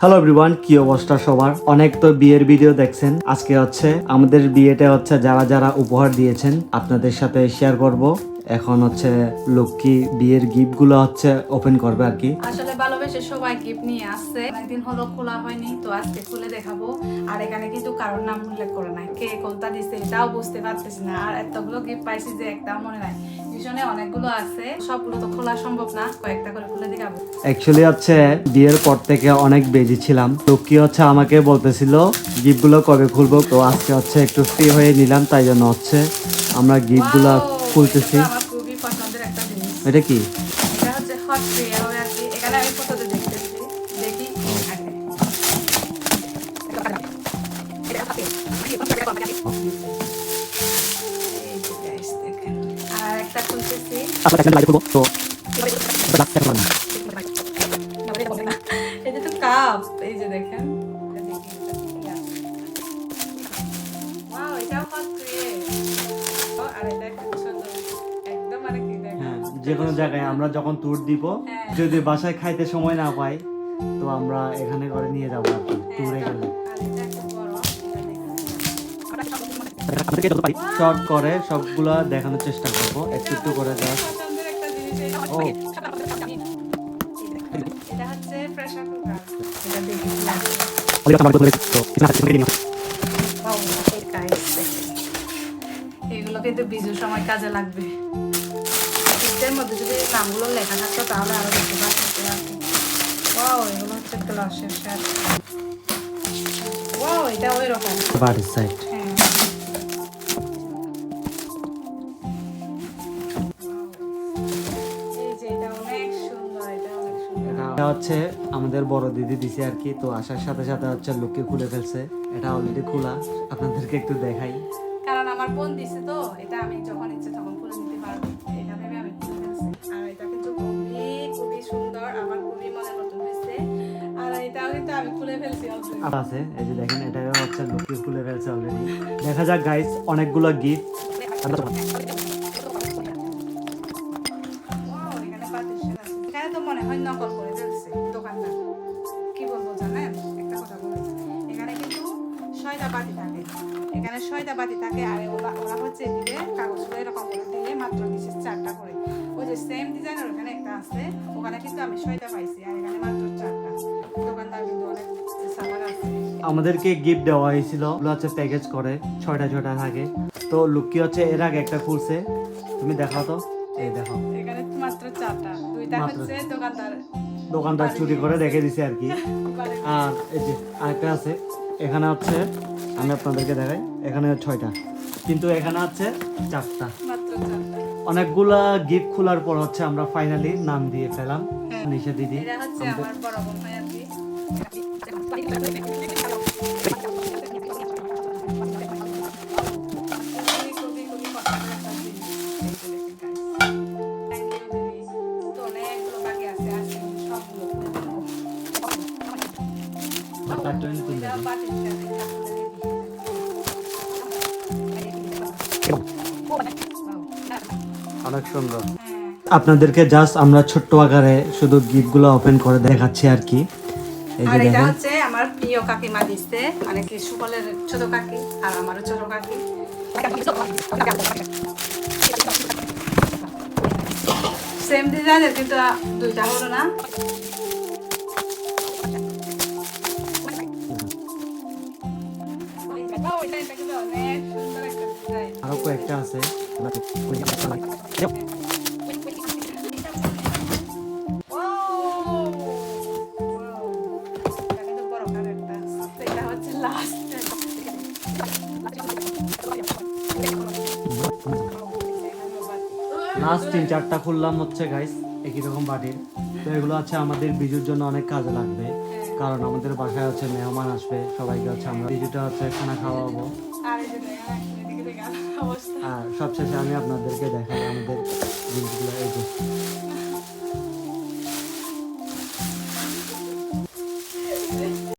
Hello everyone কি অবস্থা সবার? অনেক তো বিয়ের ভিডিও দেখছেন। আজকে হচ্ছে আমাদের বিয়েটা হচ্ছে যারা যারা উপহার দিয়েছেন, আপনাদের সাথে শেয়ার করব। এখন হচ্ছে লক্ষ্মী বিয়ের গিফটগুলো হচ্ছে ওপেন করবে আর কি। আসলে ভালোবেসে সবাই গিফট নিয়ে আসছে। হলো খোলা হয়নি, তো আজকে খুলে দেখাবো। আর এখানে কিন্তু কারোর নাম উল্লেখ করে নাই। কে কোনটা দিছে, এটাও বুঝতে পারতেছি না। আর এতগুলো গিফট পাইছি যে একটা মনে নাই। ভীষণে অনেকগুলো আছে। সবগুলো তো খোলা সম্ভব না কয়েকটা করে খুলে দেখাবো অ্যাকচুয়ালি হচ্ছে বিয়ের পর থেকে অনেক বেজি ছিলাম। লক্ষ্মী হচ্ছে আমাকে বলতেছিল গিফটগুলো কবে খুলবো? তো আজকে হচ্ছে একটু ফ্রি হয়ে নিলাম তাই জন্য হচ্ছে আমরা গিফটগুলো Wow, খুলতেছি। এটা তো কি? এটা হচ্ছে হট আর কি। এখানে আমি ফটোতে দেখতেছি। দেখি। আগে। তো যে এটাও hot create। ও, আর এটা। একদম আর দেখেন। হ্যাঁ যে কোনো জায়গায় আমরা যখন ট্যুর দিব হ্যাঁ। যদি বাসায় খাইতে সময় না পাই তো আমরা এখানে করে নিয়ে যাব আর কি ট্যুরে গেলে বড়, এটা দেখেন। শর্ট করে সবগুলা দেখানোর চেষ্টা করব। একটু একটু করে এটা। ও। এগুলো কিন্তু বিজুর সময় কাজে লাগবে। গিফটের মধ্যে যদি নামগুলো লেখা থাকতো তাহলে আরও বেশি ভালো এগুলো হচ্ছে গ্লাসের শার্ট ওয়াও এটা ওই রকম বাড়ির সাইড এটা হচ্ছে আমাদের বড় দিদি দিছে আর কি তো আসার সাথে সাথে হচ্ছে লোককে খুলে ফেলছে। এটা অলরেডি খোলা আপনাদেরকে একটু দেখাই। কারণ আমার বোন দিছে তো এটা আমি যখন ইচ্ছে তখন খুলে নিতে পারব। এটা ভেবে আমি খুলে ফেলছি। আর এটা কিন্তু খুবই খুবই সুন্দর আমার খুবই মনের মতন হয়েছে। আর এটাও কিন্তু আমি খুলে ফেলছি আছে এই যে দেখেন এটা হচ্ছে লোককে খুলে ফেলছে অলরেডি দেখা যাক গাইস অনেকগুলো গিফট ছয়টা বাতি থাকে। এখানে ছয়টা বাতি থাকে আর ওরা ওরা হচ্ছে এদিকে কাগজগুলো এরকম করে দিয়ে মাত্র দিচ্ছে চারটা করে। ওই যে সেম ডিজাইনের ওখানে একটা আছে ওখানে কিন্তু আমি ছয়টা পাইছি আর এখানে মাত্র চারটা। দোকানদার কিন্তু অনেক আছে। আমাদেরকে গিফট দেওয়া হয়েছিল। ওগুলো হচ্ছে প্যাকেজ করে ছয়টা ছয়টা থাকে। তো লুকি হচ্ছে এর আগে একটা খুলছে। তুমি দেখাও তো। এই দেখো। এখানে মাত্র চারটা। দুইটা হচ্ছে দোকানদার দোকানদার চুরি করে রেখে দিছে আর কি। আর এই যে আরেকটা আছে। এখানে হচ্ছে আমি আপনাদেরকে দেখাই এখানে ছয়টা। কিন্তু এখানে হচ্ছে চারটা। অনেকগুলা গিফট খোলার পর হচ্ছে আমরা ফাইনালি নাম দিয়ে ফেলাম। হ্যাঁ। নিশা দিদি এটা হচ্ছে আমার বড় বোন অনেক সুন্দর। আপনাদেরকে জাস্ট আমরা ছোট্ট আকারে শুধু গিফট গিফটগুলো ওপেন করে দেখাচ্ছি আর কি। এই আর যে এটা দেখেন। হচ্ছে আমার প্রিয় কাকিমা দিচ্ছে মানে কি সুকলের ছোট কাকি আর আমারও ছোট কাকি। সেম ডিজাইনের কিন্তু দুইটা হলো না। আরও কয়েকটা আছে। লাস্ট তিন চারটা খুললাম হচ্ছে গাইস একই রকম বাটির তো এগুলো আছে আমাদের, বিজুর জন্য অনেক কাজে লাগবে কারণ আমাদের বাসায় আছে মেহমান আসবে সবাইকে আছে আমরা কিছুটা হচ্ছে খানা খাওয়াবো। আর সবশেষে আমি আপনাদেরকে দেখাই আমাদের জিনিসগুলো এই যে।